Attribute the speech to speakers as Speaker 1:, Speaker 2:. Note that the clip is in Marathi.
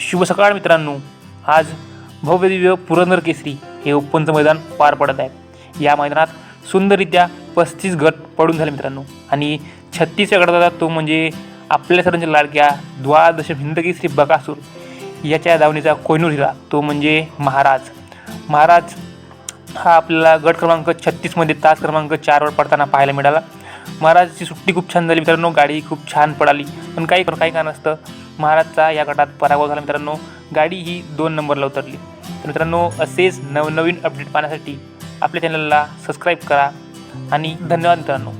Speaker 1: शुभ सकाळ मित्रांनो. आज भव्य दिव्य पुरंदर केसरी हे ओपनचं मैदान पार पडत आहे. या मैदानात सुंदररित्या पस्तीस गट पडून झाले मित्रांनो. आणि छत्तीसच्या गटाचा तो म्हणजे आपल्या सरांच्या लाडक्या द्वादश हिंद केसरी बकासूर याच्या दावणीचा कोयनूर हिरा तो म्हणजे महाराज. महाराज हा आपल्याला गट क्रमांक छत्तीसमध्ये तास क्रमांक चारवर पडताना पाहायला मिळाला. महाराजची सुट्टी खूप छान झाली मित्रांनो गाडी खूप छान पडाली पण काही काही कारण असतं महाराजचा या गटात पराभव झाला. मित्रांनो गाडी ही दोन नंबरला उतरली. तर मित्रांनो असेच नवनवीन अपडेट पाहण्यासाठी आपल्या चॅनलला सबस्क्राईब करा आणि धन्यवाद मित्रांनो.